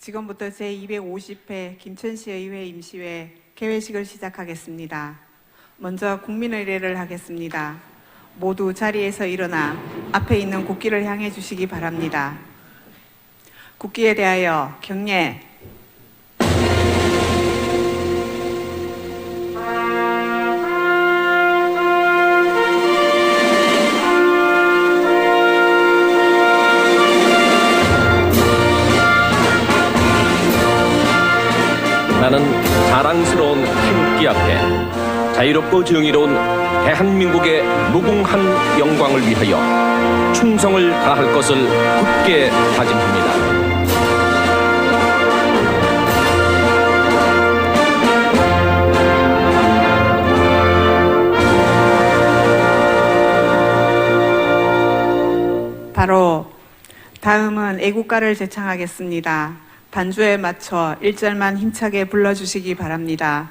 지금부터 제250회 김천시의회 임시회 개회식을 시작하겠습니다. 먼저 국민의례를 하겠습니다. 모두 자리에서 일어나 앞에 있는 국기를 향해 주시기 바랍니다. 국기에 대하여 경례. 나는 자랑스러운 태극기 앞에 자유롭고 정의로운 대한민국의 무궁한 영광을 위하여 충성을 다할 것을 굳게 다짐합니다. 바로 다음은 애국가를 제창하겠습니다. 반주에 맞춰 1절만 힘차게 불러주시기 바랍니다.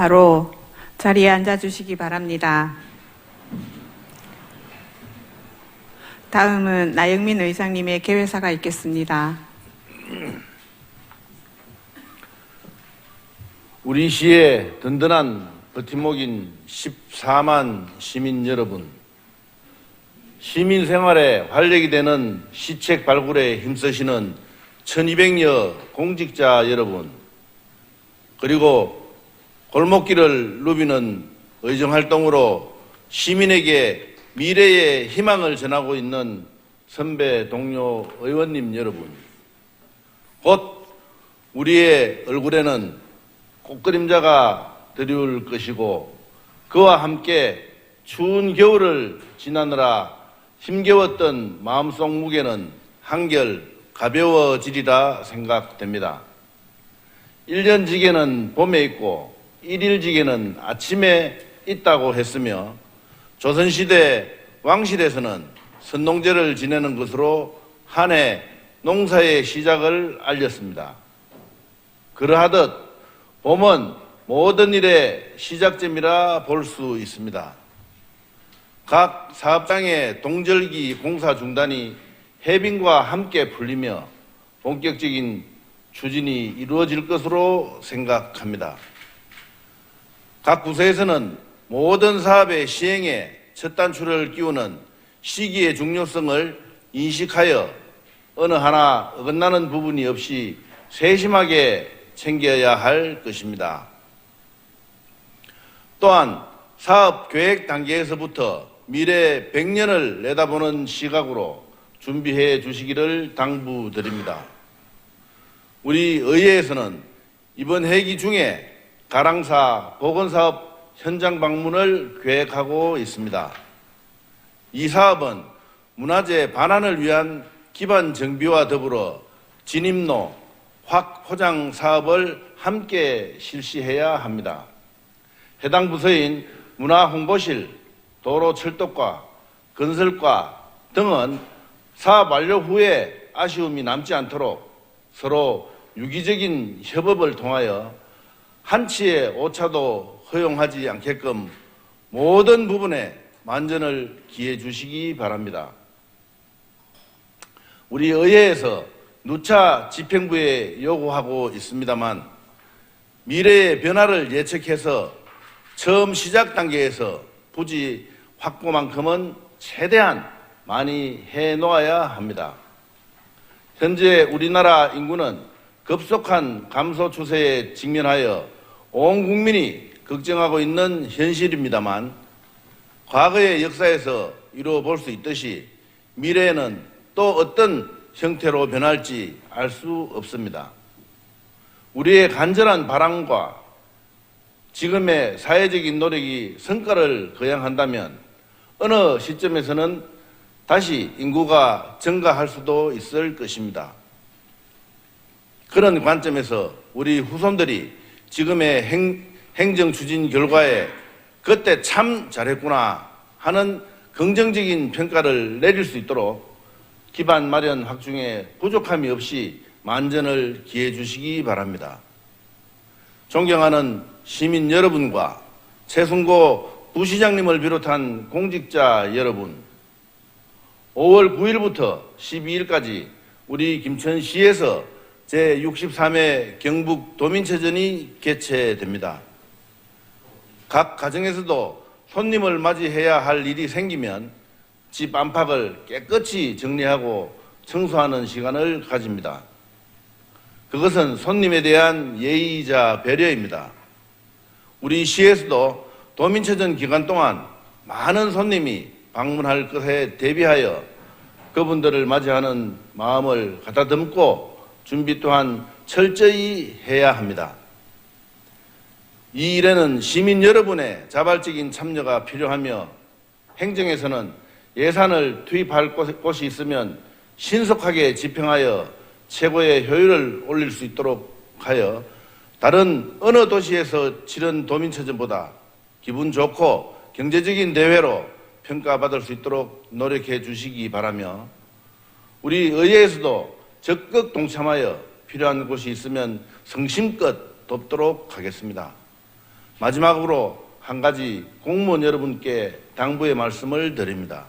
바로 자리에 앉아 주시기 바랍니다. 다음은 나영민 의장님의 개회사가 있겠습니다. 우리 시의 든든한 버팀목인 14만 시민 여러분, 시민 생활에 활력이 되는 시책 발굴에 힘쓰시는 1200여 공직자 여러분, 그리고 골목길을 누비는 의정활동으로 시민에게 미래의 희망을 전하고 있는 선배 동료 의원님 여러분, 곧 우리의 얼굴에는 꽃그림자가 드리울 것이고 그와 함께 추운 겨울을 지나느라 힘겨웠던 마음속 무게는 한결 가벼워지리라 생각됩니다. 1년 지게는 봄에 있고 일일 지게는 아침에 있다고 했으며 조선시대 왕실에서는 선농제를 지내는 것으로 한 해 농사의 시작을 알렸습니다. 그러하듯 봄은 모든 일의 시작점이라 볼 수 있습니다. 각 사업장의 동절기 공사 중단이 해빙과 함께 풀리며 본격적인 추진이 이루어질 것으로 생각합니다. 각 부서에서는 모든 사업의 시행에 첫 단추를 끼우는 시기의 중요성을 인식하여 어느 하나 어긋나는 부분이 없이 세심하게 챙겨야 할 것입니다. 또한 사업 계획 단계에서부터 미래 100년을 내다보는 시각으로 준비해 주시기를 당부드립니다. 우리 의회에서는 이번 회기 중에 가랑사 보건사업 현장 방문을 계획하고 있습니다. 이 사업은 문화재 반환을 위한 기반 정비와 더불어 진입로, 확 포장 사업을 함께 실시해야 합니다. 해당 부서인 문화홍보실, 도로철도과, 건설과 등은 사업 완료 후에 아쉬움이 남지 않도록 서로 유기적인 협업을 통하여 한치의 오차도 허용하지 않게끔 모든 부분에 만전을 기해 주시기 바랍니다. 우리 의회에서 누차 집행부에 요구하고 있습니다만 미래의 변화를 예측해서 처음 시작 단계에서 부지 확보만큼은 최대한 많이 해 놓아야 합니다. 현재 우리나라 인구는 급속한 감소 추세에 직면하여 온 국민이 걱정하고 있는 현실입니다만 과거의 역사에서 이루어 볼 수 있듯이 미래에는 또 어떤 형태로 변할지 알 수 없습니다. 우리의 간절한 바람과 지금의 사회적인 노력이 성과를 거양한다면 어느 시점에서는 다시 인구가 증가할 수도 있을 것입니다. 그런 관점에서 우리 후손들이 지금의 행, 행정 추진 결과에 그때 참 잘했구나 하는 긍정적인 평가를 내릴 수 있도록 기반 마련 확충에 부족함이 없이 만전을 기해 주시기 바랍니다. 존경하는 시민 여러분과 최승고 부시장님을 비롯한 공직자 여러분, 5월 9일부터 12일까지 우리 김천시에서 제63회 경북 도민체전이 개최됩니다. 각 가정에서도 손님을 맞이해야 할 일이 생기면 집 안팎을 깨끗이 정리하고 청소하는 시간을 가집니다. 그것은 손님에 대한 예의이자 배려입니다. 우리 시에서도 도민체전 기간 동안 많은 손님이 방문할 것에 대비하여 그분들을 맞이하는 마음을 가다듬고 준비 또한 철저히 해야 합니다. 이 일에는 시민 여러분의 자발적인 참여가 필요하며 행정에서는 예산을 투입할 곳- 곳이 있으면 신속하게 집행하여 최고의 효율을 올릴 수 있도록 하여 다른 어느 도시에서 치른 도민체전보다 기분 좋고 경제적인 대회로 평가받을 수 있도록 노력해 주시기 바라며 우리 의회에서도 적극 동참하여 필요한 곳이 있으면 성심껏 돕도록 하겠습니다. 마지막으로 한 가지 공무원 여러분께 당부의 말씀을 드립니다.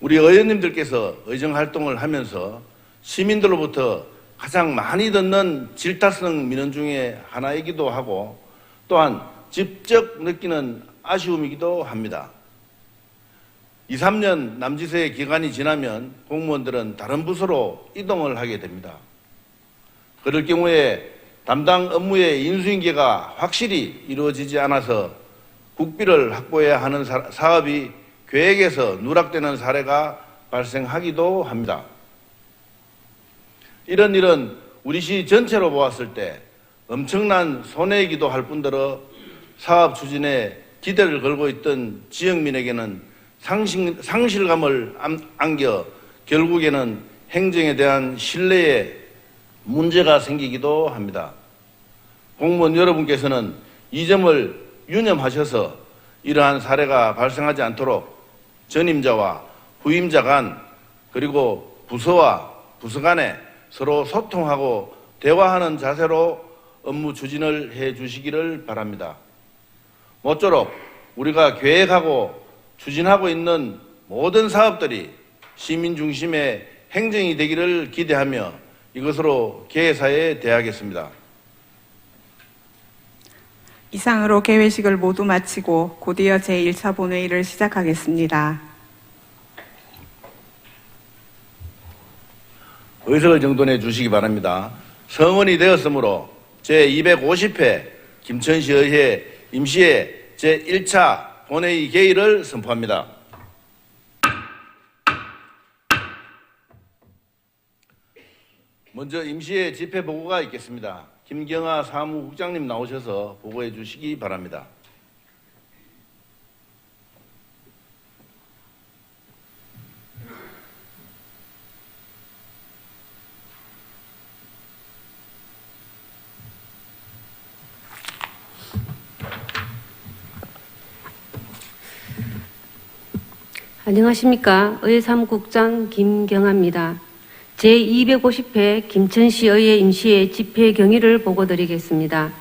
우리 의원님들께서 의정 활동을 하면서 시민들로부터 가장 많이 듣는 질타성 민원 중에 하나이기도 하고 또한 직접 느끼는 아쉬움이기도 합니다. 2, 3년 남짓의 기간이 지나면 공무원들은 다른 부서로 이동을 하게 됩니다. 그럴 경우에 담당 업무의 인수인계가 확실히 이루어지지 않아서 국비를 확보해야 하는 사- 사업이 계획에서 누락되는 사례가 발생하기도 합니다. 이런 일은 우리 시 전체로 보았을 때 엄청난 손해이기도 할 뿐더러 사업 추진에 기대를 걸고 있던 지역민에게는 상실, 상실감을 안- 안겨 결국에는 행정에 대한 신뢰에 문제가 생기기도 합니다. 공무원 여러분께서는 이 점을 유념하셔서 이러한 사례가 발생하지 않도록 전임자와 후임자 간 그리고 부서와 부서 간에 서로 소통하고 대화하는 자세로 업무 추진을 해 주시기를 바랍니다. 모쪼록 우리가 계획하고 추진하고 있는 모든 사업들이 시민 중심의 행정이 되기를 기대하며 이것으로 개회사에 대하겠습니다. 이상으로 개회식을 모두 마치고 곧이어 제1차 본회의를 시작하겠습니다. 의석을 정돈해 주시기 바랍니다. 성원이 되었으므로 제250회 김천시의회 임시회 제1차 본회의 개의를 선포합니다. 먼저 임시회 집회 보고가 있겠습니다. 김경아 사무국장님 나오셔서 보고해 주시기 바랍니다. 안녕하십니까. 의사무국장 김경아입니다. 제250회 김천시 의회 임시회 집회 경위를 보고드리겠습니다.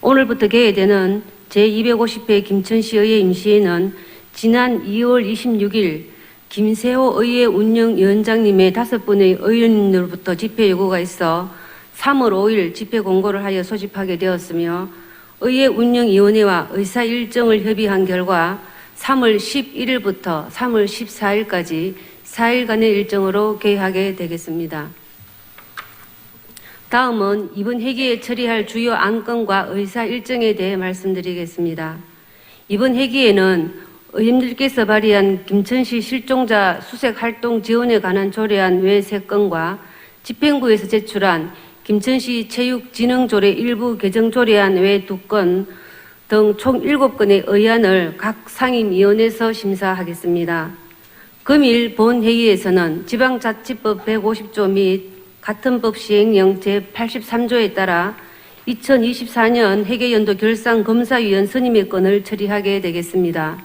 오늘부터 개회되는 제250회 김천시 의회 임시회는 지난 2월 26일 김세호 의회 운영위원장님의 다섯 분의 의원님들로부터 집회 요구가 있어 3월 5일 집회 공고를 하여 소집하게 되었으며 의회 운영위원회와 의사 일정을 협의한 결과 3월 11일부터 3월 14일까지 4일간의 일정으로 개회하게 되겠습니다. 다음은 이번 회기에 처리할 주요 안건과 의사 일정에 대해 말씀드리겠습니다. 이번 회기에는 의원님들께서 발의한 김천시 실종자 수색 활동 지원에 관한 조례안 외 3건과 집행부에서 제출한 김천시 체육진흥조례 일부 개정 조례안 외 2건 등 총 7건의 의안을 각 상임위원회에서 심사하겠습니다. 금일 본회의에서는 지방자치법 150조 및 같은 법 시행령 제83조에 따라 2024년 회계연도 결산 검사위원 선임의 건을 처리하게 되겠습니다.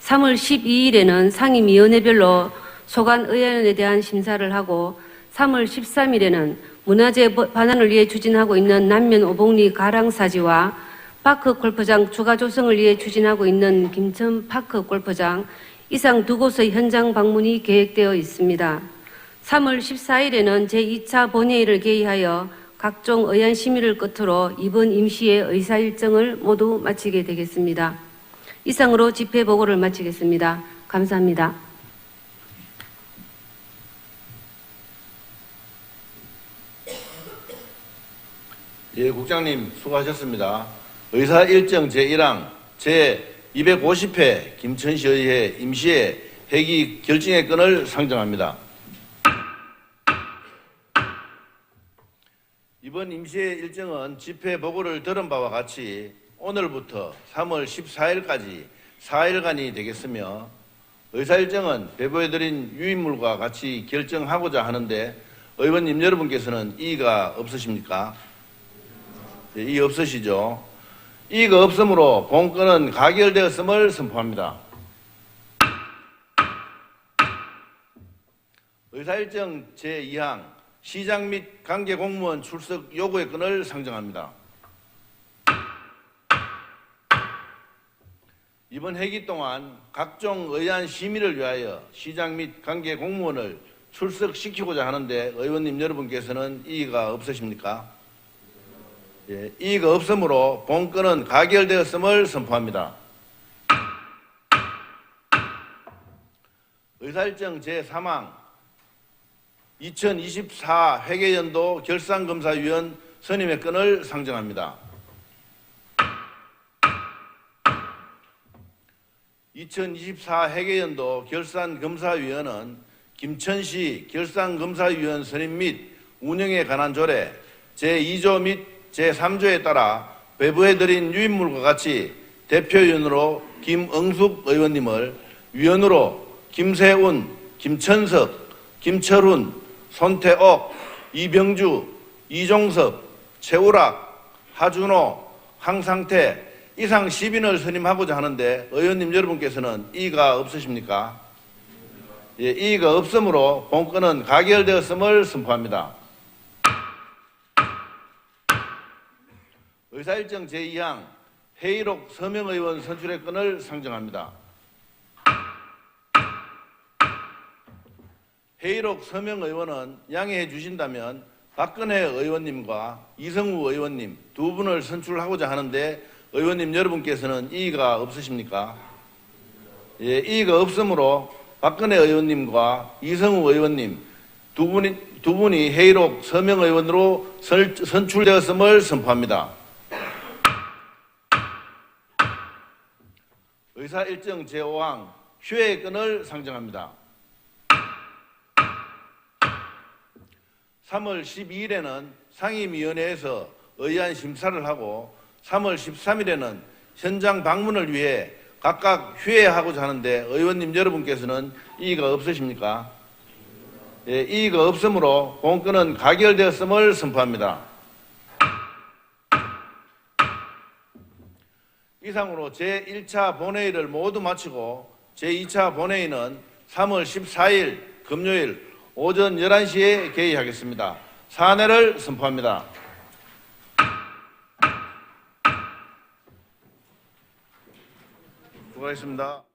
3월 12일에는 상임위원회별로 소관 의안에 대한 심사를 하고 3월 13일에는 문화재 반환을 위해 추진하고 있는 남면 오봉리 가랑사지와 파크 골프장 추가 조성을 위해 추진하고 있는 김천 파크 골프장 이상 두 곳의 현장 방문이 계획되어 있습니다. 3월 14일에는 제2차 본회의를 개의하여 각종 의안 심의를 끝으로 이번 임시의 의사 일정을 모두 마치게 되겠습니다. 이상으로 집회 보고를 마치겠습니다. 감사합니다. 예, 국장님 수고하셨습니다. 의사 일정 제1항 제250회 김천시의회 임시회 회기 결정의 건을 상정합니다. 이번 임시회 일정은 집회 보고를 들은 바와 같이 오늘부터 3월 14일까지 4일간이 되겠으며 의사 일정은 배부해드린 유인물과 같이 결정하고자 하는데 의원님 여러분께서는 이의가 없으십니까? 예, 이의 없으시죠? 이의가 없으므로 본건은 가결되었음을 선포합니다. 의사일정 제2항 시장 및 관계 공무원 출석 요구의 건을 상정합니다. 이번 회기 동안 각종 의안 심의를 위하여 시장 및 관계 공무원을 출석시키고자 하는데 의원님 여러분께서는 이의가 없으십니까? 예, 이의가 없으므로 본건은 가결되었음을 선포합니다. 의사일정 제3항 2024 회계연도 결산검사위원 선임의 건을 상정합니다. 2024 회계연도 결산검사위원은 김천시 결산검사위원 선임 및 운영에 관한 조례 제2조 및 제3조에 따라 배부해드린 유인물과 같이 대표위원으로 김응숙 의원님을 위원으로 김세운, 김천석, 김철훈, 손태옥, 이병주, 이종섭, 최우락, 하준호, 황상태 이상 10인을 선임하고자 하는데 의원님 여러분께서는 이의가 없으십니까? 예, 이의가 없으므로 본건은 가결되었음을 선포합니다. 의사일정 제2항 회의록 서명 의원 선출의 건을 상정합니다. 회의록 서명 의원은 양해해 주신다면 박근혜 의원님과 이성우 의원님 두 분을 선출하고자 하는데 의원님 여러분께서는 이의가 없으십니까? 예, 이의가 없으므로 박근혜 의원님과 이성우 의원님 두 분이, 두 분이 회의록 서명 의원으로 설- 선출되었음을 선포합니다. 의사 일정 제5항 휴회권을 상정합니다. 3월 12일에는 상임위원회에서 의안 심사를 하고 3월 13일에는 현장 방문을 위해 각각 휴회하고자 하는데 의원님 여러분께서는 이의가 없으십니까? 예, 이의가 없으므로 공권은 가결되었음을 선포합니다. 이상으로 제1차 본회의를 모두 마치고 제2차 본회의는 3월 14일 금요일 오전 11시에 개의하겠습니다. 사내를 선포합니다. 수고하셨습니다.